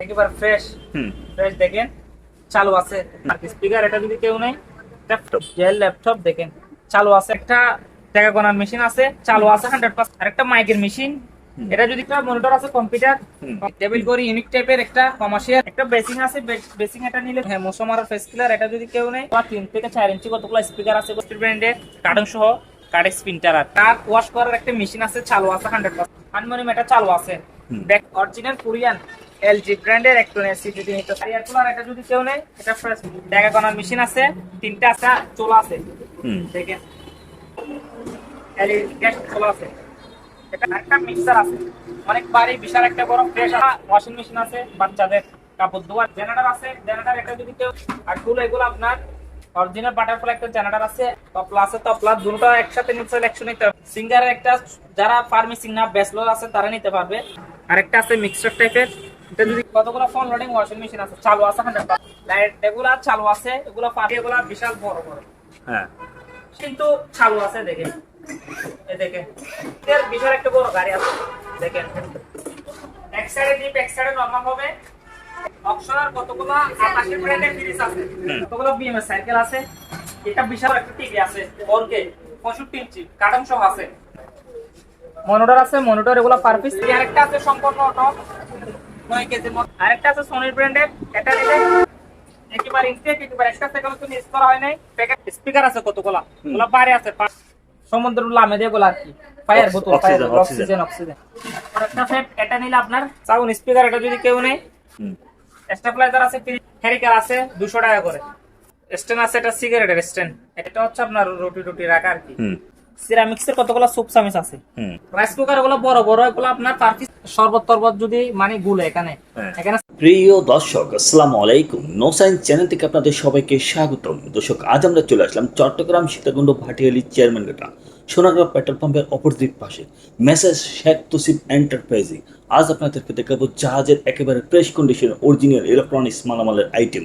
একেবারে ফ্রেশ হুম। ফ্রেশ দেখেন চালু আছে। আর স্পিকার এটা যদি কেউ নেই ল্যাপটপ জেল ল্যাপটপ দেখেন চালু আছে। একটা টাকা মেশিন আছে চালু আছে হান্ড্রেড পার্সেন্ট আর একটা মাইকের মেশিন এটা যদি একটা মনিটর আছে কম্পিউটার টেবিল করি ইউনিক টাইপের একটা কমার্শিয়াল একটা বেসিং আছে বেসিং এটা নিলে হ্যাঁ মোসোমার ফেস কিলার এটা যদি কেউ নেই বা তিন থেকে চার ইঞ্চি কতগুলো স্পিকার আছে ব্র্যান্ডের কার্টন সহ কার্ডেক্স প্রিন্টার আর। তার ওয়াশ করার একটা মেশিন আছে চালু আছে হান্ড্রেড পার্সেন্ট আনমনি এটা চালু আছে। ব্যাক অরিজিনাল কোরিয়ান এলজি ব্র্যান্ডের একটা এসি যদি নিতে এটা যদি কেউ নেই এটা ফ্রেশ টাকা মেশিন আছে তিনটা আছে চোলা আছে। হুম। দেখেন। এলইডি গ্যাস চোলা আছে। এটা একটা মিক্সার আছে। অনেক বাড়ি বিশাল একটা বড় ফ্রেশ ওয়াশিং মেশিন আছে বাচ্চাদের কাপড় ধোয়ার জেনারেটর আছে। জেনারেটর এটা যদি কেউ আর টুল এগুলো আপনার অরিজিনাল বাটারফ্লাই একটা জেনারেটর আছে তপলা আছে তপলা দুটো একসাথে নিতে একশো নিতে সিঙ্গারের একটা যারা ফার্মেসিং না ব্যাচলর আছে তারা নিতে পারবে। আরেকটা আছে মিক্সচার টাইপের এটা যদি কতগুলো ফোন লোডিং ওয়াশিং মেশিন আছে? চালু আছে হান্ড্রেড লাইট এগুলা চালু আছে এগুলো পার্টি এগুলা বিশাল বড় বড়। হ্যাঁ। কিন্তু চালু আছে দেখেন। এই দেখেন। এর বিশাল একটা বড় গাড়ি আছে। দেখেন। এক সাইডে ডিপ এক সাইডে নরমাল হবে। অপশনাল কতগুলো? আকাশি ব্র্যান্ডের ফ্রিজ আছে। কতগুলো বিএমএস সাইকেল আছে? এটা বিশাল একটা টিভি আছে। ওরকে 65 ইঞ্চি কার্টন সহ আছে। মনিটর আছে মনিটর এগুলো পার পিস আরেকটা আছে সম্পূর্ণ অটো 9 কেজি আরেকটা আছে সোনির ব্র্যান্ডের এটা নিলে একেবারে ইনটেক একেবারে একটা সেকেন্ড তো মিস করা হয় নাই। প্যাকেট স্পিকার আছে কতগুলা? আছে সমুদ্র লামে দিয়ে আর কি? ফায়ার বোতল অক্সিজেন, অক্সিজেন। একটা ফেট এটা নিলে আপনার সাউন্ড স্পিকার এটা যদি কেউ নেই স্টেবিলাইজার আছে হেরিকার আছে 200 টাকা করে। স্ট্যান্ড আছে এটা সিগারেটের স্ট্যান্ড এটা হচ্ছে আপনার রুটি রুটি রাখা আর কি। সিরামিক্সের কতগুলো সুপ চামিচ আছে? রাইস কুকারগুলো বড় বড় এগুলো আপনার শরবত তরবত যদি মানে গুলে এখানে। হ্যাঁ। এখানে প্রিয় দর্শক আসসালামু আলাইকুম। নো সায়েন্স চ্যানেল থেকে আপনাদের সবাইকে স্বাগতম। দর্শক আজ আমরা চলে আসলাম চট্টগ্রাম সীতাকুণ্ড ভাটিয়ালি চেয়ারম্যান ঘাটা সোনাগ্রাম পেট্রোল পাম্পের অপোজিট পাশে। মেসেজ শেখ তসিফ এন্টারপ্রাইজিং আজ আপনাদেরকে দেখাবো জাহাজের একেবারে ফ্রেশ কন্ডিশন অরিজিনাল ইলেকট্রনিক্স মালামালের আইটেম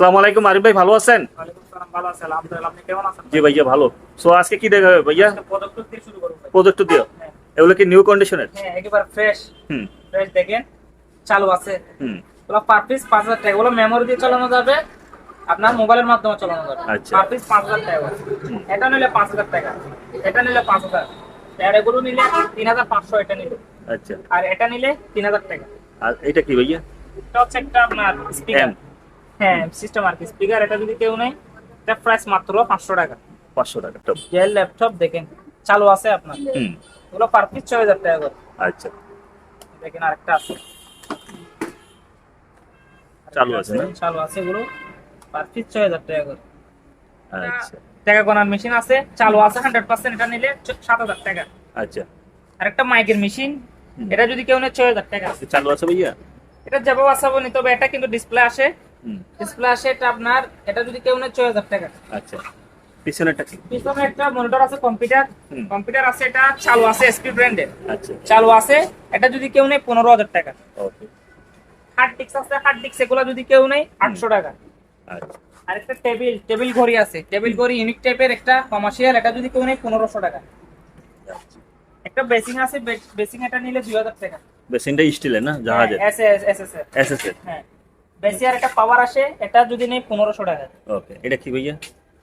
আসসালামু আলাইকুম আরিফ ভাই ভালো আছেন? জি ভাইয়া ভালো। সো আজকে কি দেখা হবে ভাইয়া। প্রজেক্ট দিও হ্যাঁ, এগুলো কি নিউ কন্ডিশনের হ্যাঁ একেবারে ফ্রেশ হুম। ফ্রেশ দেখেন চালু আছে। হুম। ওগুলো পার পিস পাঁচ হাজার টাকা। ওগুলো মেমোরি দিয়ে চালানো যাবে আপনার মোবাইলের মাধ্যমে চালানো যাবে। আচ্ছা। পার পিস পাঁচ হাজার টাকা এটা নিলে পাঁচ হাজার টাকা। এটা নিলে পাঁচ হাজার। আর এগুলো নিলে তিন হাজার পাঁচশো এটা নিলে। আচ্ছা। আর এটা নিলে তিন হাজার টাকা। আর এটা কি ভাইয়া? এটা হচ্ছে একটা আপনার স্পিকার হ্যাঁ সিস্টেম আর কি। স্পিকার এটা যদি কেউ নেই এটা প্রাইস মাত্র পাঁচশো টাকা। পাঁচশো টাকা জেল ল্যাপটপ দেখেন চালু আছে আপনার। হুম। ওগুলো পার পিস ছয় হাজার টাকা করে। আচ্ছা। দেখেন আরেকটা আছে। চালু আছে না? চালু আছে এগুলো পার পিস ছয় হাজার টাকা করে। আচ্ছা। টাকা গোনার মেশিন আছে চালু আছে হান্ড্রেড পার্সেন্ট এটা নিলে সাত হাজার টাকা। আচ্ছা। আর একটা মাইকের মেশিন এটা যদি কেউ নেয় ছয় হাজার টাকা। চালু আছে ভাইয়া? এটা যাব আসাবো নিতে হবে এটা কিন্তু ডিসপ্লে আসে হুম। এটা আপনার এটা যদি কেউ নেয় ছয় হাজার টাকা। আচ্ছা। পিছনেরটা কি? পিছনে একটা মনিটর আছে কম্পিউটার কম্পিউটার আছে এটা চালু আছে এসপি ব্র্যান্ডের আচ্ছা। চালু আছে এটা যদি কেউ নেয় টাকা। ওকে হার্ড ডিস্ক আছে হার্ড ডিস্ক এগুলো যদি কেউ নেয় টাকা। আচ্ছা। আর একটা টেবিল টেবিল ঘড়ি আছে। টেবিল ঘড়ি ইউনিক টাইপের একটা কমার্শিয়াল এটা যদি কেউ নেয় টাকা। আচ্ছা। একটা বেসিং আছে বেসিং এটা নিলে দুই হাজার টাকা। বেসিনটা স্টিলের না? জাহাজের? S S S S S S হ্যাঁ। বেশি আর একটা পাওয়ার আসে এটা যদি নেই পনেরোশো টাকা। ওকে এটা কি ভাইয়া?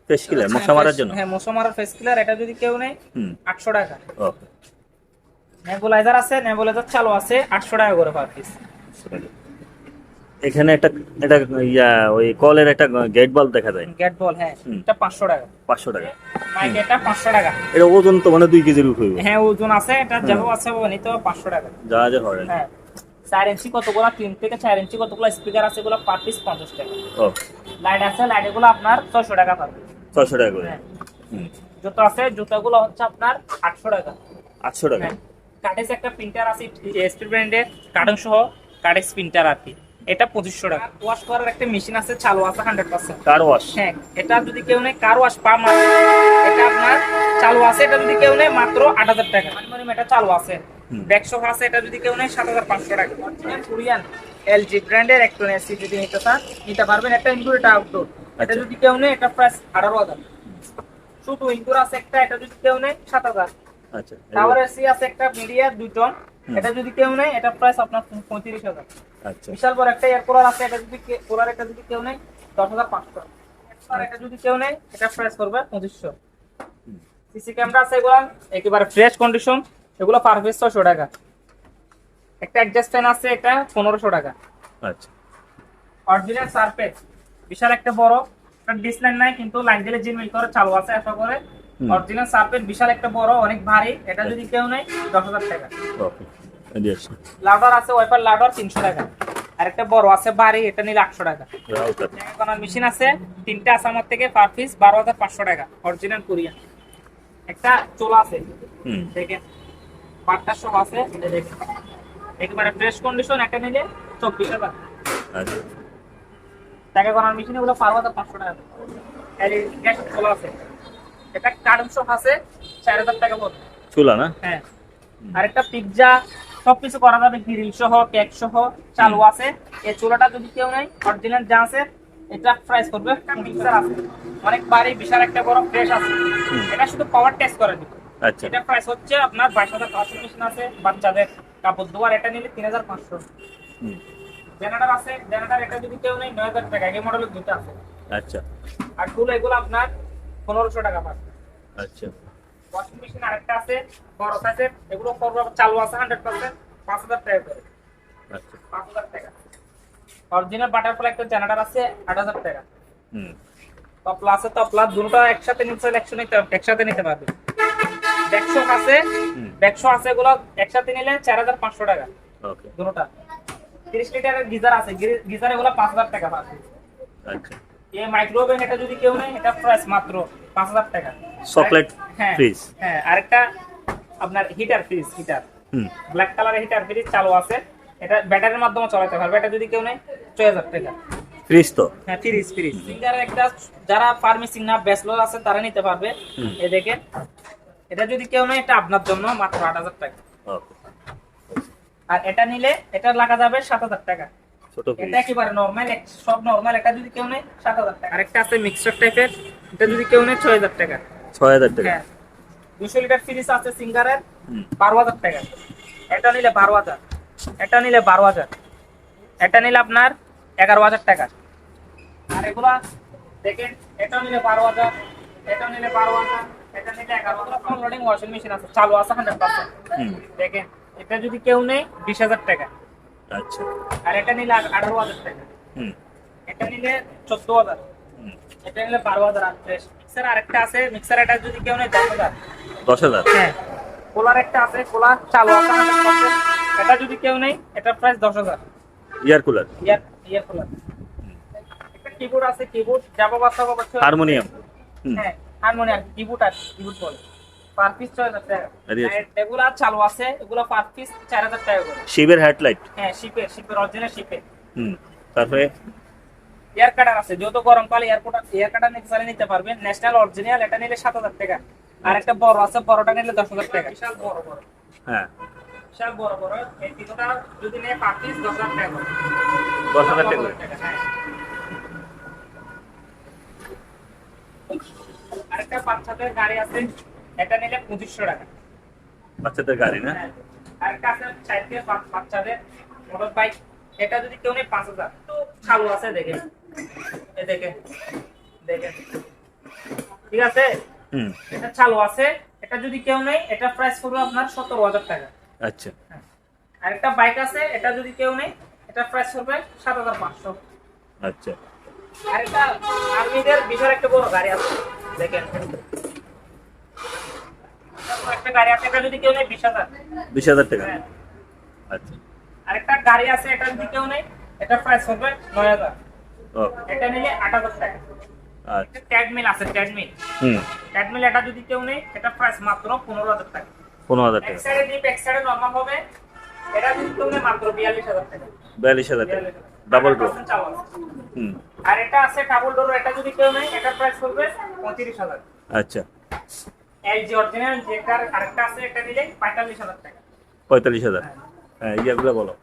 ফেস কিলার মশা মারার জন্য? হ্যাঁ মশা মারার ফেস কিলার এটা যদি কেউ নেই আটশো টাকা। ওকে নেবুলাইজার আছে নেবুলাইজার চালু আছে আটশো টাকা করে পার পিস এখানে একটা এটা ইয়া ওই কলের একটা গেট বাল্ব দেখা যায়। গেট বল হ্যাঁ এটা পাঁচশো টাকা। পাঁচশো টাকা। মাইক এটা পাঁচশো টাকা। এটা ওজন তো মানে দুই কেজির উপরে। হ্যাঁ ওজন আছে এটা যাব আছে নিতে হবে পাঁচশো টাকা। জাহাজের হয়। হ্যাঁ। চার ইঞ্চি কতগুলো তিন থেকে চার ইঞ্চি কতগুলো স্পিকার আছে এগুলো পার পিস পঞ্চাশ টাকা। ও। লাইট আছে লাইট এগুলো আপনার ছয়শো টাকা পাবে ছয়শো টাকা করে। হ্যাঁ। হুম। জুতো আছে জুতোগুলো হচ্ছে আপনার আটশো টাকা। আটশো টাকা। হ্যাঁ। কাটেস একটা প্রিন্টার আছে এসপি ব্র্যান্ডের কার্টন সহ কাটেস প্রিন্টার আর কি। এটা পঁচিশশো টাকা। ওয়াশ করার একটা মেশিন আছে চালু আছে হান্ড্রেড পার্সেন্ট কার ওয়াশ হ্যাঁ। এটা যদি কেউ নেই কার ওয়াশ পা মাস এটা আপনার চালু আছে এটা যদি কেউ নেই মাত্র আট হাজার টাকা। মানে এটা চালু আছে। ব্যাকশো আছে এটা যদি কেউ নেই সাত হাজার পাঁচশো টাকা। কোরিয়ান এলজি ব্র্যান্ডের একটা এসি যদি নিতে চান নিতে পারবেন একটা ইনডোর এটা আউটডোর এটা আচ্ছা। যদি কেউ নেই এটা প্রাইস আঠারো হাজার। ছোট ইনডোর আছে একটা এটা যদি কেউ নেই সাত হাজার। আচ্ছা টাওয়ার এসি আছে একটা মিডিয়া দুই টন এটা যদি কেউ নেই এটা প্রাইস আপনার পঁয়ত্রিশ হাজার। আচ্ছা। বিশাল বড় একটা এয়ার কুলার আছে এটা যদি কে- কুলার একটা যদি কেউ নেই দশ হাজার পাঁচশো। আর এটা যদি কেউ নেই এটা প্রাইস করবে পঁচিশশো। সিসি ক্যামেরা আছে এগুলো একেবারে ফ্রেশ কন্ডিশন এগুলো পার পিস ছশো টাকা। একটা অ্যাডজাস্ট ফ্যান আছে এটা পনেরোশো টাকা। আচ্ছা। অরিজিনাল সারফেস বিশাল একটা বড় ডিসলাইন নাই কিন্তু লাইন দিলে জিনমিল করে চালু আছে আশা করে। অরিজিনাল সারফেস বিশাল একটা বড় অনেক ভারী এটা যদি কেউ নেই দশ হাজার টাকা। লাউডার আছে। ওয়াইপার লাউডার তিনশো টাকা। আর একটা বড় আছে ভারী এটা নিলে আটশো টাকা। মেশিন আছে তিনটা আছে আমার থেকে পার পিস বারো হাজার পাঁচশো টাকা অরিজিনাল কোরিয়ান একটা চোলা আছে। দেখেন। পাটটা সব আছে। একেবারে ফ্রেশ কন্ডিশন একটা নিলে চব্বিশ হাজার আচ্ছা। টাকা গণার মেশিন এগুলো হাজার পাঁচশো টাকা গ্যাস চোলা আছে। এটা কার্টন শপ আছে চার হাজার টাকা চুলা না? হ্যাঁ। আরেকটা পিৎজা সবকিছু করা যাবে গ্রিল সহ কেক সহ চালু আছে। এই চুলাটা যদি কেউ নেই অরিজিনাল যা আছে এটা প্রাইস করবে। মিক্সার আছে। অনেক বাড়ি বিশাল একটা বড় ফ্রেশ আছে। এটা শুধু পাওয়ার টেস্ট করে দিবে আচ্ছা। এটা প্রাইস হচ্ছে আপনার বাইশ হাজার পাঁচশো মেশিন আছে বাচ্চাদের কাপড়। ধোয়ার এটা নিলে তিন হাজার পাঁচশো। হুম। জেনারেটর আছে জেনারেটর এটা যদি কেউ নেই নয় হাজার টাকা। এই মডেলের দুটো আছে। আচ্ছা। আর টুল এগুলো আপনার পনেরোশো টাকা পাবে আচ্ছা। ওয়াশিং মেশিন আরেকটা আছে বড় সাইজের এগুলো করব চালু আছে হান্ড্রেড পার্সেন্ট পাঁচ হাজার টাকা করে। আচ্ছা। পাঁচ হাজার টাকা। অরিজিনাল বাটারফ্লাই একটা জেনারেটর আছে আট হাজার টাকা। হুম। তপলা আছে তপলা দুটো একসাথে নিতে একশো নিতে একসাথে নিতে পারবে। ব্যাকশো আছে। ব্যাকশো আছে এগুলো একসাথে নিলে চার হাজার পাঁচশো টাকা। ওকে দুটোটা। তিরিশ লিটারের গিজার আছে। গিজার এগুলো পাঁচ হাজার টাকা পাবে আচ্ছা। এই মাইক্রোওভেন এটা যদি কেউ নেয় এটা প্রাইস মাত্র পাঁচ হাজার টাকা। চকলেট হ্যাঁ ফ্রিজ হ্যাঁ আরেকটা আপনার হিটার ফ্রিজ হিটার হুম। ব্ল্যাক কালারের হিটার ফ্রিজ চালু আছে। এটা ব্যাটারির মাধ্যমে চালাতে পারবে। এটা যদি কেউ নেয় ছয় হাজার টাকা। ফ্রিজ তো? হ্যাঁ ফ্রিজ একটা যারা ফার্মেসিং না ব্যাচলর আছে তারা নিতে পারবে। এ দেখেন এটা যদি কেউ নেয় এটা আপনার জন্য মাত্র আট হাজার টাকা। আর এটা নিলে এটা লাগা যাবে সাত হাজার টাকা। এটা একেবারে নর্মাল সব নর্মাল এটা যদি কেউ নেয় সাত হাজার টাকা। আরেকটা আছে মিক্সচার টাইপের এটা যদি কেউ নেয় ছয় হাজার টাকা। ছয় হাজার টাকা। হ্যাঁ। দুশো লিটার ফ্রিজ আছে সিঙ্গারের বারো হাজার টাকা। এটা নিলে বারো হাজার। এটা নিলে বারো হাজার। এটা নিলে আপনার এগারো হাজার টাকা। আর এগুলা দেখেন এটা নিলে বারো হাজার এটা নিলে বারো হাজার। লোডিং ওয়াশিং মেশিন আছে চালু আছে হান্ড্রেড পার্সেন্ট দেখেন এটা যদি কেউ বিশ হাজার টাকা। আচ্ছা। আর এটা নিলে আঠারো হাজার টাকা। হুম। এটা নিলে চোদ্দ হাজার। হুম। এটা নিলে বারো হাজার মিক্সার আরেকটা আছে মিক্সার এটা যদি কেউ দশ হাজার। দশ হাজার? হ্যাঁ। কোলার একটা আছে কোলার চালু আছে এটা যদি কেউ নেই এটা প্রাইস দশ হাজার। Air cooler? Air air cooler. একটা কিবোর্ড আছে কিবোর্ড যাব বাচ্চা বাচ্চা। হারমোনিয়াম। হ্যাঁ। হারমোনিয়াম কিবোর্ড আর কিবোর্ড বলে। পার পিস ছয় হাজার টাকা। আরে আচ্ছা। আর এগুলা চালু আছে এগুলো পার পিস চার হাজার টাকা করে। শিবের হেডলাইট? হ্যাঁ শিপের শিপের অরিজিনাল শিপের হুম তারপরে? এয়ার কাটার আছে যত গরমকালে এয়ারপোর্ট এয়ার কাটার নিতে চাইলে নিতে পারবেন। ন্যাশনাল অরিজিনাল এটা নিলে সাত হাজার টাকা। আর একটা বড় আছে বড়টা নিলে দশ হাজার টাকা। বিশাল বড় বড়। হ্যাঁ। বিশাল বড় বড়। এই তিনটা যদি নেয় পার পিস দশ হাজার টাকা দশ হাজার টাকা হ্যাঁ। আরেকটা বাচ্চাদের গাড়ি আছে এটা নিলে পঁচিশশো টাকা। বাচ্চাদের গাড়ি না? হ্যাঁ। আরেকটা আছে চাইতে বাচ্চাদের মোটর বাইক। এটা যদি কেউ নেই পাঁচ হাজার। তো চালু আছে দেখেন এ দেখেন দেখেন ঠিক আছে? এটা চালু আছে। এটা যদি কেউ নেই এটা প্রাইস করবে আপনার সতেরো হাজার টাকা। আচ্ছা। আরেকটা বাইক আছে এটা যদি কেউ নেই এটা প্রাইস করবে সাত হাজার পাঁচশো। আচ্ছা। আরেকটা আর্মিদের বিশাল একটা বড় গাড়ি আছে। দেখেন। বিশ হাজার। টাকা। হ্যাঁ। আচ্ছা। আরেকটা গাড়ি আছে এটা যদি নেই এটা প্রাইস হবে নয় হাজার। এটা নিলে আট হাজার টাকা। আচ্ছা। ট্যাডমিল আছে ট্যাডমিল হুম। ট্যাডমিল এটা যদি কেউ নেই এটা প্রাইস মাত্র পনেরো হাজার টাকা। পনেরো হাজার এক সাইডে ডিপ এক সাইডে নরমাল হবে এটা তুমি মাত্র বিয়াল্লিশ হাজার টাকা। বিয়াল্লিশ হাজার টাকা। ডাবল ডোর 100% চাওয়া আছে। হুম। আর এটা আছে ডাবল ডোর এটা যদি কেউ নেই এটার প্রাইস পঁয়ত্রিশ হাজার। আচ্ছা। এলজি অরিজিনাল যেটার আরেকটা আছে এটা নিলে পঁয়তাল্লিশ হাজার টাকা। পঁয়তাল্লিশ হাজার। হ্যাঁ ইয়াগুলো বলো।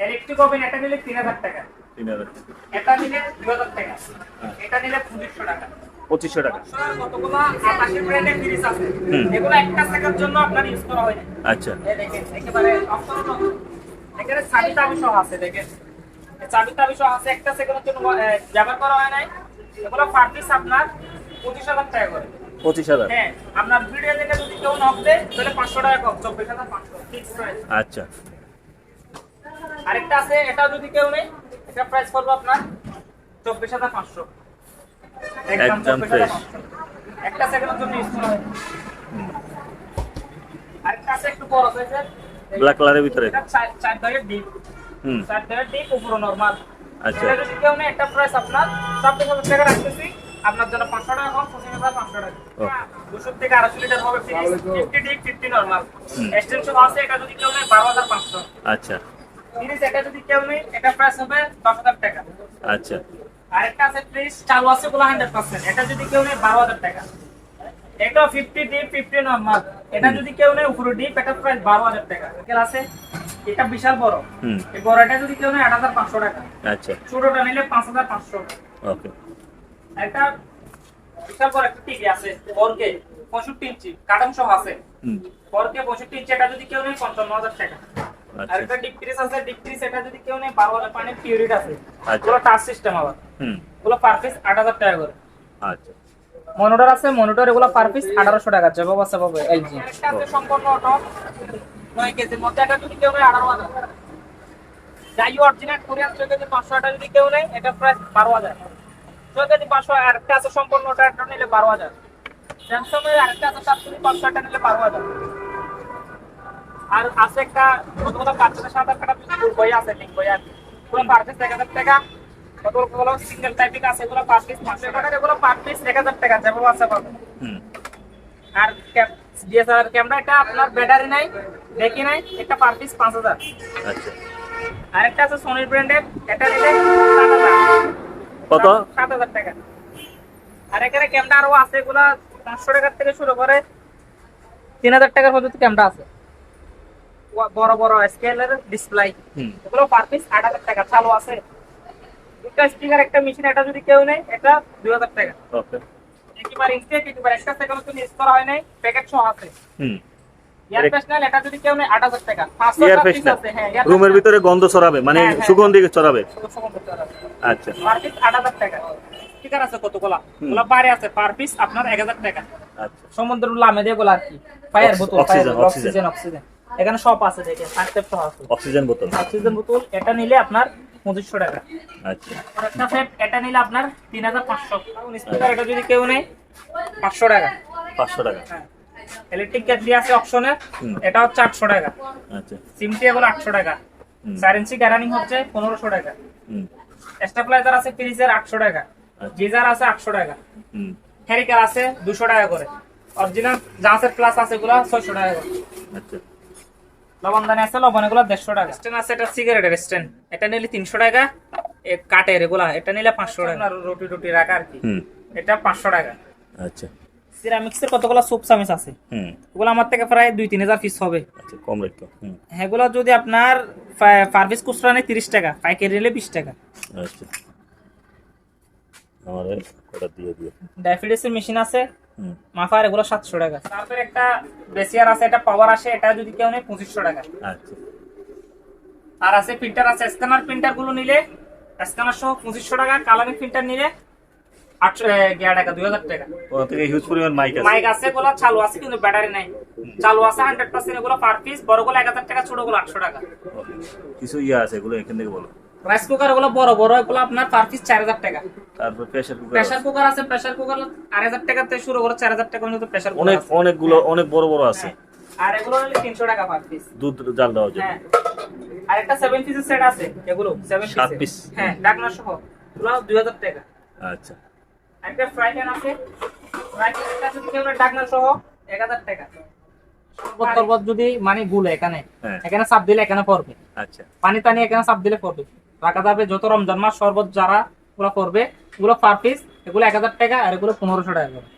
ইলেকট্রিক ওভেন এটা নিলে তিন হাজার টাকা। তিন হাজার। এটা নিলে দুই হাজার টাকা। এটা নিলে পঁচিশশো টাকা। পঁচিশশো টাকা। আচ্ছা। একটা সেকেন্ডের জন্য ব্যবহার করা হয় নাই। এগুলো পার পিস আপনার পঁচিশ হাজার টাকা করে। পঁচিশ হাজার। হ্যাঁ আপনার ভিডিও দেখে যদি কেউ নক দেয় তাহলে পাঁচশো টাকা কম চব্বিশ হাজার পাঁচশো ফিক্স প্রাইস আচ্ছা। আরেকটা আছে এটা যদি কেউ নেই এটা প্রাইস করব আপনার চব্বিশ হাজার পাঁচশো। একদম 24,500 fresh। একটা সেকেন্ডের জন্য করা হয়। আরেকটা আছে একটু বড় সাইজের ব্ল্যাক কালারের ভিতরে? চার- চার দরের ডিপ হুম। চার দরের ডিপ উপরে নরমাল আচ্ছা। এটা যদি কেউ নেই একটা প্রাইস আপনার। চব্বিশ হাজার টাকা রাখতেছি। আপনার জন্য পাঁচশো টাকা কম পঁচিশ হাজার পাঁচশো টাকা। দুশো থেকে আড়াইশো লিটার হবে ফিফটি ডিপ ফিফটি নরমাল হুম। এক্সটেনশন আছে এটা যদি কেউ নেই বারো হাজার পাঁচশো। আচ্ছা। তিরিশ এটা যদি কেউ নেই এটা প্রাইস হবে দশ হাজার টাকা। আচ্ছা। আরেকটা আছে চালু আছে হান্ড্রেড পার্সেন্ট এটা যদি কেউ নেই বারো হাজার টাকা। এটা ফিফটি ডিপ ফিফটি নর্মাল এটা যদি কেউ নেই উপরে ডিপ এটা বারো হাজার টাকা। আছে? এটা বিশাল বড়। এই বড়টা যদি কেউ নেই আট হাজার পাঁচশো টাকা। আচ্ছা। ছোটটা নিলে পাঁচ হাজার পাঁচশো। ওকে। একটা বিশাল বড় একটা টিভি আছে ফোরকে পঁয়ষট্টি ইঞ্চি কার্টন সহ আছে। ফোরকে পঁয়ষট্টি ইঞ্চি এটা যদি কেউ নেই পঞ্চান্ন হাজার টাকা। আরেকটা ডিপ আছে ডিপ এটা যদি কেউ বারো হাজার পানির পিউরিট আছে আচ্ছা। ওগুলো টাচ সিস্টেম আবার। হুম। ওগুলো পার পিস আট হাজার টাকা করে। আচ্ছা। মনিটর আছে মনিটর এগুলো পার পিস টাকা পাবে এলজি সম্পূর্ণ অটো নয় কেজির মধ্যে এটা যদি কেউ নেয় আঠারো হাজার। যাই অরিজিনাল কোরিয়ান ছয় কেজি পাঁচশো এটা যদি কেউ নেয় এটা বারো হাজার। ছয় কেজি পাঁচশো আরেকটা আছে সম্পূর্ণ ওটা নিলে বারো হাজার। স্যামসাং এর আরেকটা আছে সাত কেজি পাঁচশো এটা নিলে বারো হাজার। আর আছে একটা কতগুলো বাচ্চাদের সাঁতার কাটা বই আছে লিঙ্ক বই আছে পুরো পার পিস এক হাজার টাকা। কতগুলো সিঙ্গেল টাইপিং আছে এগুলো পার পিস পাঁচশো টাকা। এগুলো পার পিস এক হাজার টাকা যাব আছে পাবে আর ডিএসএলআর ক্যামেরা এটা আপনার ব্যাটারি নাই দেখি নাই এটা পার পিস পাঁচ হাজার। আচ্ছা। আরেকটা আছে সোনির ব্র্যান্ডের এটা নিলে সাত হাজার। কত? সাত হাজার টাকা। আর এখানে ক্যামেরা আরও আছে এগুলা পাঁচশো টাকার থেকে শুরু করে তিন হাজার টাকার পর্যন্ত ক্যামেরা আছে। বড় বড় স্কেলের ডিসপ্লে এগুলো পার পিস আট হাজার টাকা চালু আছে। দুটা স্পিকার একটা মেশিন এটা যদি কেউ নেই এটা দুই হাজার টাকা। ওকে। একেবারে ইনস্টেট একেবারে একটা সেকেন্ড তো ইউজ করা হয় নাই প্যাকেট সহ আছে। হুম। এয়ার ফ্রেশনার এটা যদি কেউ নেই আট হাজার টাকা। এয়ার ফ্রেশনার আছে air রুমের ভিতরে গন্ধ ছড়াবে মানে। সুগন্ধি ছড়াবে। আচ্ছা। পার পিস আট হাজার টাকা। আছে কতগুলা? হুম। ওগুলা বাইরে আছে পার পিস আপনার এক হাজার টাকা। আচ্ছা। সমুদ্র লামে দিয়ে গুলো আর কি। ফায়ার বোতল অক্সিজেন, অক্সিজেন অক্সিজেন এখানে সব আছে দেখেন সহ আছে। অক্সিজেন বোতল। অক্সিজেন বোতল এটা নিলে আপনার পঁচিশশো টাকা। আচ্ছা। একটা সেট এটা নিলে আপনার তিন হাজার পাঁচশো। স্পিকার এটা যদি কেউ নেই পাঁচশো টাকা। পাঁচশো টাকা। হ্যাঁ। ইলেকট্রিক ক্যাটলি আছে অপশনে এটা হচ্ছে আটশো টাকা। আচ্ছা। সিমটি এগুলো আটশো টাকা। চার গ্যারানিং হচ্ছে পনেরোশো টাকা। হুম। স্টেপলাইজার আছে ফ্রিজের আটশো টাকা। আচ্ছা। গিজার আছে আটশো টাকা। হুম। হেরিকার আছে দুশো টাকা করে। অরিজিনাল জাহাজের প্লাস আছে এগুলো ছয়শো টাকা করে। আচ্ছা। লবণদানি আছে লবণ এগুলো দেড়শো টাকা। স্ট্যান্ড আছে এটা সিগারেটের স্ট্যান্ড এটা নিলে তিনশো টাকা এ কাঠের এগুলা এটা নিলে পাঁচশো টাকা। আর রুটি রুটি রাখা আর কি। হুম। এটা পাঁচশো টাকা। আচ্ছা। সিরামিক্সের কতগুলো সুপ চামিচ আছে? হুম। ওগুলো আমার থেকে প্রায় দুই তিন হাজার পিস হবে। আচ্ছা কম রেট তো হুম। এগুলো যদি আপনার পারভিস খুচরা নেই তিরিশ টাকা পাইকারি নিলে বিশ টাকা। আচ্ছা। আমাদের ওটা দিয়ে দিয়ে ডায়াফিডিসের মেশিন আছে মাফার এগুলো সাতশো টাকা। তারপরে একটা বেসিয়ার আছে এটা পাওয়ার আসে এটা যদি কেউ নেই পঁচিশশো টাকা। আচ্ছা। আর আছে প্রিন্টার আছে স্ক্যানার প্রিন্টারগুলো নিলে স্ক্যানার সহ পঁচিশশো টাকা কালারিং প্রিন্টার নিলে আটশো এগারো টাকা দুই হাজার টাকা। থেকে হিউজ পরিমাণ মাইক আছে। মাইক আছে এগুলো চালু আছে কিন্তু ব্যাটারি নাই। চালু আছে হান্ড্রেড পার্সেন্ট এগুলো পার পিস বড়গুলো এক হাজার টাকা ছোটগুলো আটশো টাকা। কিছু ইয়ে আছে এগুলো এখান থেকে বলো। রাইস কুকার এগুলো বড় বড় এগুলো আপনার পার পিস চার হাজার টাকা। তারপর প্রেসার কুকার প্রেসার কুকার আছে প্রেসার কুকার আড়াই হাজার টাকা থেকে শুরু করে চার হাজার টাকা পর্যন্ত প্রেসার কুকার অনেক। অনেকগুলো অনেক বড় বড় আছে। হ্যাঁ। আর এগুলো হলে তিনশো টাকা পার পিস দুধ জাল দেওয়ার জন্য। হ্যাঁ। আর একটা সেভেন পিসের সেট আছে এগুলো সেভেন পিস হ্যাঁ ডাকনা সহ। এগুলো দুই হাজার টাকা। আচ্ছা। একটা ফ্রাই প্যান আছে। ফ্রাই প্যানটা যদি কেউ ডাকনা সহ এক হাজার টাকা। যদি মানে গুলে এখানে হ্যাঁ। এখানে চাপ দিলে এখানে পড়বে। আচ্ছা। পানি টানি এখানে চাপ দিলে পড়বে। রাখা যাবে যত রমজান মাস শরবত যারা ওগুলো করবে, এগুলো পার পিস এগুলো এক হাজার টাকা আর এগুলো পনেরোশো টাকা করে।